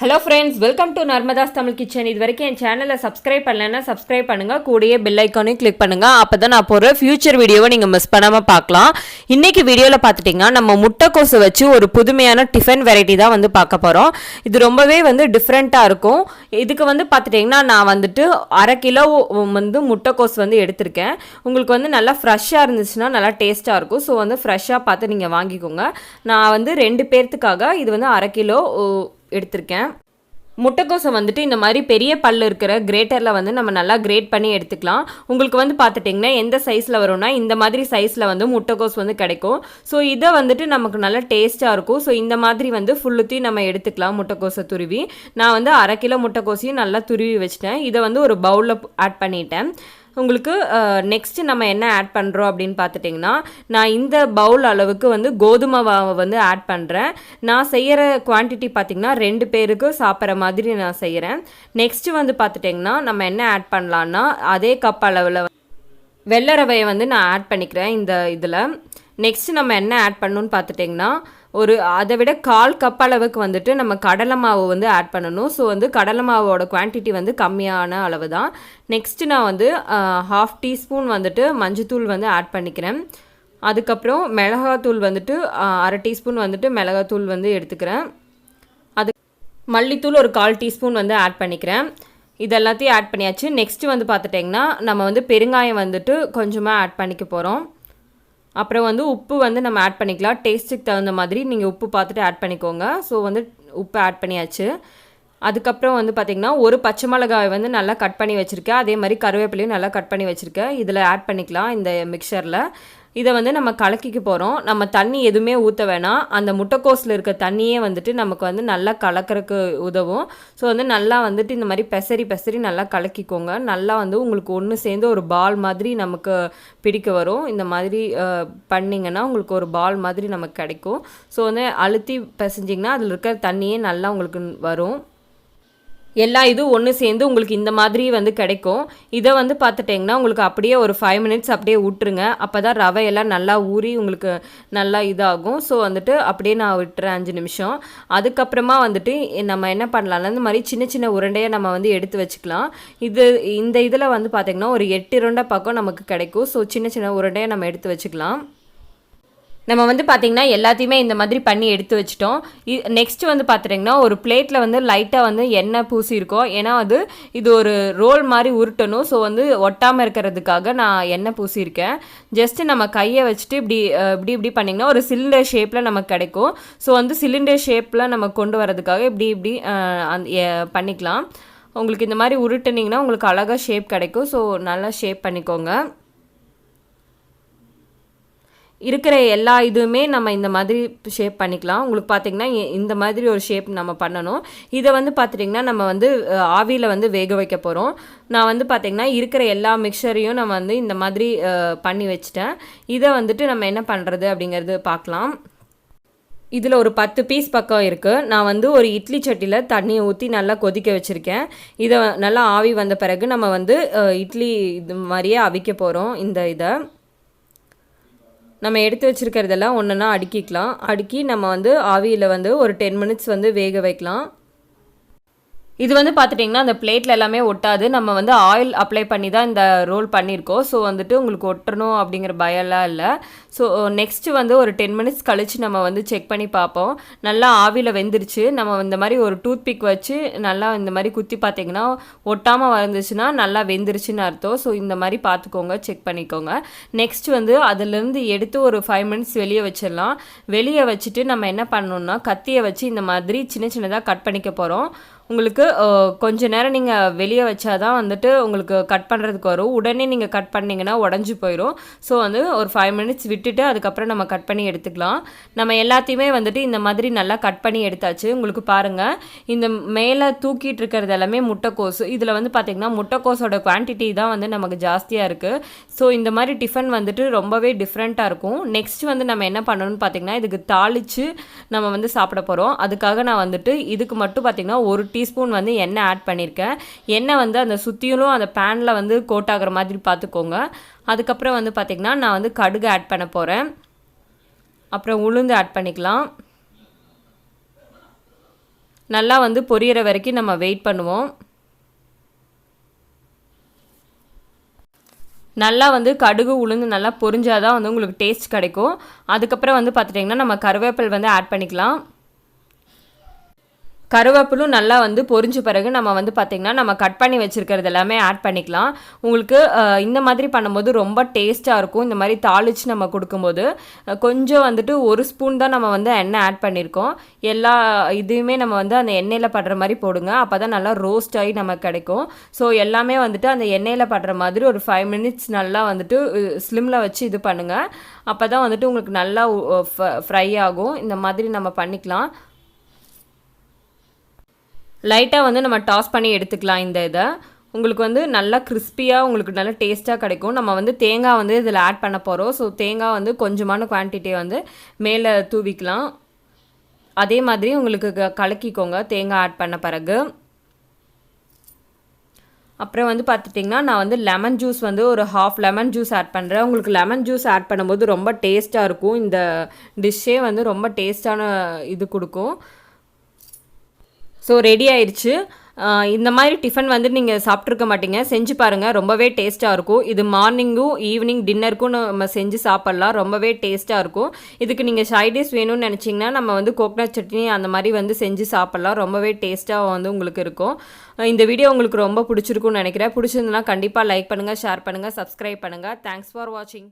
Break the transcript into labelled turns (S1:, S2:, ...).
S1: Hello friends welcome to Narmada's Tamil kitchen இது வரைக்கும் என் சேனலை சப்ஸ்கிரைப் பண்ணலன்னா சப்ஸ்கிரைப் பண்ணுங்கள் கூடயே பெல் ஐக்கானையும் கிளிக் பண்ணுங்கள் அப்போ தான் நான் போகிற ஃபியூச்சர் வீடியோவை நீங்கள் மிஸ் பண்ணாமல் பார்க்கலாம். இன்றைக்கி வீடியோவில் பார்த்துட்டிங்கன்னா நம்ம முட்டைக்கோசு வச்சு ஒரு புதுமையான டிஃபன் வெரைட்டி தான் வந்து பார்க்க போகிறோம் இது ரொம்பவே வந்து டிஃப்ரெண்ட்டாக இருக்கும். இதுக்கு வந்து பார்த்துட்டிங்கன்னா நான் வந்துட்டு அரை கிலோ வந்து முட்டைக்கோஸ் வந்து எடுத்திருக்கேன். உங்களுக்கு வந்து நல்லா ஃப்ரெஷ்ஷாக இருந்துச்சுன்னா நல்லா டேஸ்ட்டாக இருக்கும். ஸோ வந்து ஃப்ரெஷ்ஷாக பார்த்து நீங்கள் வாங்கிக்கோங்க. நான் வந்து ரெண்டு பேர்த்துக்காக இது வந்து அரை கிலோ எடுத்திருக்கேன். முட்டைக்கோசை வந்துட்டு இந்த மாதிரி பெரிய பல் இருக்கிற கிரேட்டரில் வந்து நம்ம நல்லா கிரேட் பண்ணி எடுத்துக்கலாம். உங்களுக்கு வந்து பார்த்துட்டிங்கன்னா எந்த சைஸில் வரும்னா இந்த மாதிரி சைஸில் வந்து முட்டைக்கோஸ் வந்து கிடைக்கும். ஸோ இதை வந்துட்டு நமக்கு நல்லா டேஸ்ட்டாக இருக்கும். ஸோ இந்த மாதிரி வந்து ஃபுல்லுத்தையும் நம்ம எடுத்துக்கலாம் முட்டைக்கோஸை துருவி. நான் வந்து அரை கிலோ முட்டைக்கோசையும் நல்லா துருவி வச்சிட்டேன். இதை வந்து ஒரு பவுலில் ஆட் பண்ணிட்டேன். உங்களுக்கு நெக்ஸ்ட் நம்ம என்ன ஆட் பண்ணுறோம் அப்படின்னு பார்த்துட்டிங்கன்னா நான் இந்த பவுல் அளவுக்கு வந்து கோதுமை மாவை வந்து ஆட் பண்ணுறேன் நான் செய்கிற குவான்டிட்டி பார்த்திங்கன்னா ரெண்டு பேருக்கு சாப்பிட்ற மாதிரி நான் செய்கிறேன் நெக்ஸ்ட் வந்து பார்த்துட்டிங்கன்னா நம்ம என்ன ஆட் பண்ணலான்னா அதே கப் அளவில் வெள்ளை ரவையை வந்து நான் ஆட் பண்ணிக்கிறேன் இந்த இதில். நெக்ஸ்ட் நம்ம என்ன ஆட் பண்ணணும்னு பார்த்துட்டிங்கன்னா ஒரு அதை விட கால் கப் அளவுக்கு வந்துட்டு நம்ம கடலை மாவு வந்து ஆட் பண்ணணும். ஸோ வந்து கடலை மாவோட குவான்டிட்டி வந்து கம்மியான அளவு தான் நெக்ஸ்ட்டு நான் வந்து ஹாஃப் டீஸ்பூன் வந்துட்டு மஞ்சத்தூள் வந்து ஆட் பண்ணிக்கிறேன். அதுக்கப்புறம் மிளகாத்தூள் வந்துட்டு அரை டீஸ்பூன் வந்துட்டு மிளகாத்தூள் வந்து எடுத்துக்கிறேன். அது மல்லித்தூள் ஒரு கால் டீஸ்பூன் வந்து ஆட் பண்ணிக்கிறேன். இது எல்லாத்தையும் ஆட் பண்ணியாச்சு. நெக்ஸ்ட்டு வந்து பார்த்துட்டிங்கன்னா நம்ம வந்து பெருங்காயம் வந்துட்டு கொஞ்சமாக ஆட் பண்ணிக்க போகிறோம் அப்புறம் வந்து உப்பு வந்து நம்ம ஆட் பண்ணிக்கலாம். டேஸ்ட்டுக்கு தகுந்த மாதிரி நீங்கள் உப்பு பார்த்துட்டு ஆட் பண்ணிக்கோங்க. ஸோ வந்து உப்பு ஆட் பண்ணியாச்சு. அதுக்கப்புறம் வந்து பார்த்திங்கன்னா ஒரு பச்சை மிளகாய் வந்து நல்லா கட் பண்ணி வச்சுருக்கேன். அதே மாதிரி கருவேப்பிலையும் நல்லா கட் பண்ணி வச்சுருக்கேன். இதில் ஆட் பண்ணிக்கலாம் இந்த மிக்சரில் இதை வந்து நம்ம கலக்கிக்க போகிறோம் நம்ம தண்ணி எதுவுமே ஊற்ற வேணாம். அந்த முட்டைக்கோஸில் இருக்க தண்ணியே வந்துட்டு நமக்கு வந்து நல்லா கலக்கறக்கு உதவும். ஸோ வந்து நல்லா வந்துட்டு இந்த மாதிரி பெசரி பெசரி நல்லா கலக்கிக்கோங்க. நல்லா வந்து உங்களுக்கு ஒன்று சேர்ந்து ஒரு பால் மாதிரி நமக்கு பிடிக்க வரும். இந்த மாதிரி பண்ணிங்கன்னா உங்களுக்கு ஒரு பால் மாதிரி நமக்கு கிடைக்கும். ஸோ வந்து அழுத்தி பிசைஞ்சிங்கன்னா அதில் இருக்கிற தண்ணியே நல்லா உங்களுக்கு வரும். எல்லா இதுவும் ஒன்று சேர்ந்து உங்களுக்கு இந்த மாதிரி வந்து கிடைக்கும். இதை வந்து பார்த்துட்டிங்கன்னா உங்களுக்கு அப்படியே ஒரு ஃபைவ் மினிட்ஸ் அப்படியே விட்டுருங்க அப்போ தான் ரவையெல்லாம் நல்லா ஊறி உங்களுக்கு நல்லா இதாகும். ஸோ வந்துட்டு அப்படியே நான் விட்டுறேன் அஞ்சு நிமிஷம். அதுக்கப்புறமா வந்துட்டு நம்ம என்ன பண்ணலாம்னா இந்த மாதிரி சின்ன சின்ன உருண்டையை நம்ம வந்து எடுத்து வச்சுக்கலாம். இது இந்த இதில் வந்து பார்த்திங்கன்னா ஒரு எட்டு உருண்டை பக்கம் நமக்கு கிடைக்கும். ஸோ சின்ன சின்ன உருண்டையை நம்ம எடுத்து வச்சுக்கலாம். நம்ம வந்து பார்த்திங்கன்னா எல்லாத்தையுமே இந்த மாதிரி பண்ணி எடுத்து வச்சிட்டோம். நெக்ஸ்ட் வந்து பார்த்துட்டிங்கன்னா ஒரு பிளேட்டில் வந்து லைட்டாக வந்து எண்ணெய் பூசியிருக்கோம் ஏன்னா அது இது ஒரு ரோல் மாதிரி உருட்டணும். ஸோ வந்து ஒட்டாமல் இருக்கிறதுக்காக நான் எண்ணெய் பூசியிருக்கேன். ஜஸ்ட்டு நம்ம கையை வச்சுட்டு இப்படி இப்படி இப்படி பண்ணிங்கன்னா ஒரு சிலிண்டர் ஷேப்பில் நமக்கு கிடைக்கும். ஸோ வந்து சிலிண்டர் ஷேப்பில் நம்ம கொண்டு வரதுக்காக இப்படி இப்படி பண்ணிக்கலாம். உங்களுக்கு இந்த மாதிரி உருட்டுனிங்கன்னா உங்களுக்கு அழகாக ஷேப் கிடைக்கும். ஸோ நல்லா ஷேப் பண்ணிக்கோங்க. இருக்கிற எல்லா இதுவுமே நம்ம இந்த மாதிரி ஷேப் பண்ணிக்கலாம். உங்களுக்கு பார்த்தீங்கன்னா இ- இந்த மாதிரி ஒரு ஷேப் நம்ம பண்ணணும். இதை வந்து பார்த்துட்டிங்கன்னா நம்ம வந்து ஆவியில் வந்து வேக வைக்க போகிறோம் நான் வந்து பார்த்திங்கன்னா இருக்கிற எல்லா மிக்சரையும் நம்ம வந்து இந்த மாதிரி பண்ணி வச்சுட்டேன். இதை வந்துட்டு நம்ம என்ன பண்ணுறது அப்படிங்கிறது பார்க்கலாம் இதில் ஒரு பத்து பீஸ் பக்கம் இருக்குது நான் வந்து ஒரு இட்லி சட்டியில் தண்ணியை ஊற்றி நல்லா கொதிக்க வச்சுருக்கேன். இதை நல்லா ஆவி வந்த பிறகு நம்ம வந்து இட்லி இது மாதிரியே அவிக்க போகிறோம் இந்த இதை. நம்ம எடுத்து வச்சுருக்கிறதெல்லாம் ஒன்றுனா அடுக்கிக்கலாம். அடுக்கி நம்ம வந்து ஆவியில் வந்து ஒரு டென் மினிட்ஸ் வந்து வேக வைக்கலாம். இது வந்து பார்த்துட்டிங்கன்னா அந்த பிளேட்டில் எல்லாமே ஒட்டாது. நம்ம வந்து ஆயில் அப்ளை பண்ணி தான் இந்த ரோல் பண்ணியிருக்கோம். ஸோ வந்துட்டு உங்களுக்கு ஒட்டணும் அப்படிங்கிற பயம்லாம் இல்லை. ஸோ நெக்ஸ்ட்டு uh, வந்து ஒரு டென் மினிட்ஸ் கழித்து நம்ம வந்து செக் பண்ணி பார்ப்போம். நல்லா ஆவியில் வெந்துருச்சு. நம்ம இந்த மாதிரி ஒரு டூத் பிக் வச்சு நல்லா இந்த மாதிரி குத்தி பார்த்தீங்கன்னா ஒட்டாமல் வந்துச்சுன்னா நல்லா வெந்துருச்சுன்னு அர்த்தம். ஸோ இந்த மாதிரி பார்த்துக்கோங்க செக் பண்ணிக்கோங்க. நெக்ஸ்ட் வந்து அதுலேருந்து எடுத்து ஒரு ஃபைவ் மினிட்ஸ் வெளியே வச்சிடலாம். வெளியே வச்சுட்டு நம்ம என்ன பண்ணணும்னா கத்தியை வச்சு இந்த மாதிரி சின்ன சின்னதாக கட் பண்ணிக்க போகிறோம் உங்களுக்கு uh, கொஞ்ச நேரம் நீங்கள் வெளியே வச்சா தான் வந்துட்டு உங்களுக்கு கட் பண்ணுறதுக்கு வரும். உடனே நீங்கள் கட் பண்ணிங்கன்னா உடஞ்சி போயிடும் ஸோ வந்து ஒரு ஃபைவ் மினிட்ஸ் விட்டுட்டு அதுக்கப்புறம் நம்ம கட் பண்ணி எடுத்துக்கலாம். நம்ம எல்லாத்தையுமே வந்துட்டு இந்த மாதிரி நல்லா கட் பண்ணி எடுத்தாச்சு. உங்களுக்கு பாருங்கள் இந்த மேலே தூக்கிட்டு இருக்கிறது எல்லாமே முட்டைக்கோஸ் இதில் வந்து பார்த்திங்கன்னா முட்டைக்கோஸோட குவான்டிட்டி தான் வந்து நமக்கு ஜாஸ்தியாக இருக்குது ஸோ இந்த மாதிரி டிஃபன் வந்துட்டு ரொம்பவே டிஃப்ரெண்ட்டாக இருக்கும். நெக்ஸ்ட் வந்து நம்ம என்ன பண்ணணும்னு பார்த்திங்கன்னா இதுக்கு தாளித்து நம்ம வந்து சாப்பிட போகிறோம் அதுக்காக நான் வந்துட்டு இதுக்கு மட்டும் பார்த்திங்கன்னா ஒரு டீஸ்பூன் வந்து எண்ணெய் ஆட் பண்ணியிருக்கேன் எண்ணெய் வந்து அந்த சுற்றியும் அந்த பேனில் வந்து கோட் ஆகிற மாதிரி பார்த்துக்கோங்க அதுக்கப்புறம் வந்து பார்த்திங்கன்னா நான் வந்து கடுகு ஆட் பண்ண போகிறேன் அப்புறம் உளுந்து ஆட் பண்ணிக்கலாம். நல்லா வந்து பொரியிற வரைக்கும் நம்ம வெயிட் பண்ணுவோம். நல்லா வந்து கடுகு உளுந்து நல்லா பொரிஞ்சாதான் வந்து உங்களுக்கு டேஸ்ட் கிடைக்கும். அதுக்கப்புறம் வந்து பார்த்துட்டிங்கன்னா நம்ம கருவேப்பில் வந்து ஆட் பண்ணிக்கலாம். கருவேப்பிலும் நல்லா வந்து பொரிஞ்ச பிறகு நம்ம வந்து பார்த்திங்கன்னா நம்ம கட் பண்ணி வச்சுருக்கிறது எல்லாமே ஆட் பண்ணிக்கலாம். உங்களுக்கு இந்த மாதிரி பண்ணும்போது ரொம்ப டேஸ்ட்டாக இருக்கும். இந்த மாதிரி தாளித்து நம்ம கொடுக்கும்போது கொஞ்சம் வந்துட்டு ஒரு ஸ்பூன் தான் நம்ம வந்து எண்ணெய் ஆட் பண்ணியிருக்கோம் எல்லா இதையுமே நம்ம வந்து அந்த எண்ணெயில் படுற மாதிரி போடுங்க. அப்போ தான் நல்லா ரோஸ்ட் ஆகி நமக்கு கிடைக்கும். ஸோ எல்லாமே வந்துட்டு அந்த எண்ணெயில் படுற மாதிரி ஒரு ஃபைவ் மினிட்ஸ் நல்லா வந்துட்டு ஸ்லிம்மில் வச்சு இது பண்ணுங்கள் அப்போ தான் வந்துட்டு உங்களுக்கு நல்லா ஃப்ரை ஆகும். இந்த மாதிரி நம்ம பண்ணிக்கலாம். லைட்டாக வந்து நம்ம டாஸ் பண்ணி எடுத்துக்கலாம் இந்த இதை. உங்களுக்கு வந்து நல்லா கிறிஸ்பியாக உங்களுக்கு நல்ல டேஸ்ட்டாக கிடைக்கும். நம்ம வந்து தேங்காய் வந்து இதில் ஆட் பண்ண போகிறோம் ஸோ தேங்காய் வந்து கொஞ்சமான குவான்டிட்டியை வந்து மேலே தூவிக்கலாம். அதே மாதிரி உங்களுக்கு க- கலக்கிக்கோங்க. தேங்காய் ஆட் பண்ண பிறகு. அப்புறம் வந்து பார்த்துட்டிங்கன்னா நான் வந்து லெமன் ஜூஸ் வந்து ஒரு ஹாஃப் லெமன் ஜூஸ் ஆட் பண்ணுறேன் உங்களுக்கு லெமன் ஜூஸ் ஆட் பண்ணும்போது ரொம்ப டேஸ்ட்டாக இருக்கும். இந்த டிஷ்ஷே வந்து ரொம்ப டேஸ்ட்டான இது கொடுக்கும். ஸோ ரெடி ஆயிடுச்சு இந்த மாதிரி டிஃபன் வந்து நீங்கள் சாப்பிட்ருக்க மாட்டீங்க. செஞ்சு பாருங்கள் ரொம்பவே டேஸ்ட்டாக இருக்கும். இது மார்னிங்கும் ஈவினிங் டின்னருக்கும் நம்ம செஞ்சு சாப்பிட்லாம். ரொம்பவே டேஸ்ட்டாக இருக்கும். இதுக்கு நீங்கள் சைடிஷ் வேணும்னு நினச்சிங்கன்னா நம்ம வந்து கோகனட் சட்னி அந்த மாதிரி வந்து செஞ்சு சாப்பிட்லாம். ரொம்பவே டேஸ்ட்டாக வந்து உங்களுக்கு இருக்கும். இந்த வீடியோ உங்களுக்கு ரொம்ப பிடிச்சிருக்கும்னு நினைக்கிறேன். பிடிச்சிருந்தனா கண்டிப்பாக லைக் பண்ணுங்கள் ஷேர் பண்ணுங்கள் சப்ஸ்கிரைப் பண்ணுங்கள் தேங்க்ஸ் ஃபார் வாட்சிங்